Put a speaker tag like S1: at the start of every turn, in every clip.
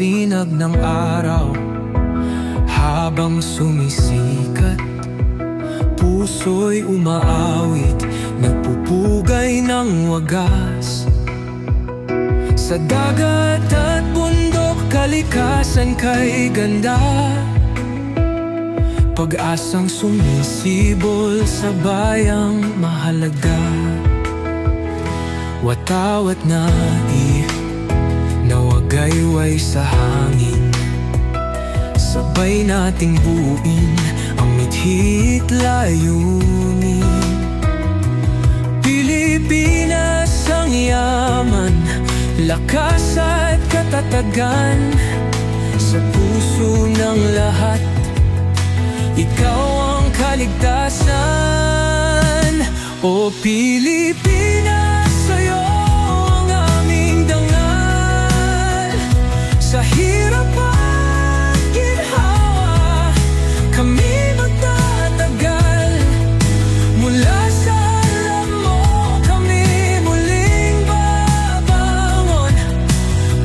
S1: sinag ng araw Habang sumisikat Puso'y umaawit Nagpupugay ng wagas. Sa dagat at bundok Kalikasan kay ganda. Pag-asang sumisibol sa bayang mahalaga. Watawat na i Nawagayway sa hangin. Sabay nating buuin Ang mithi't layunin. Pilipinas ang yaman Lakas at katatagan. Sa puso ng lahat Ikaw ang kaligtasan. O Pilipinas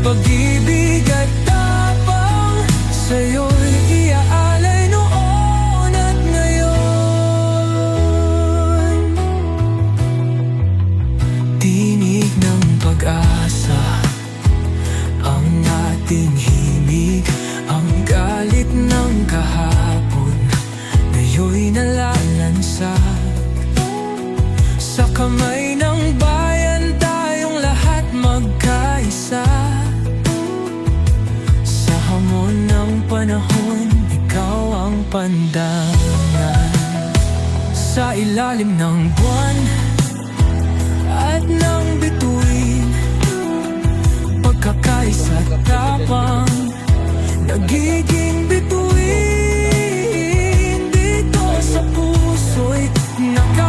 S1: Pag-ibig at tapang Sa'yo'y iaalay noon at ngayon. Tinig ng pag-asa Ang ating himig Ang galit ng kahapon Ngayon'y nalalansag. Sa kamay pandangan Sa ilalim ng buwan at ng bituin. Pagkakaisa tapang Nagiging bituin Dito sa puso'y Nakaukit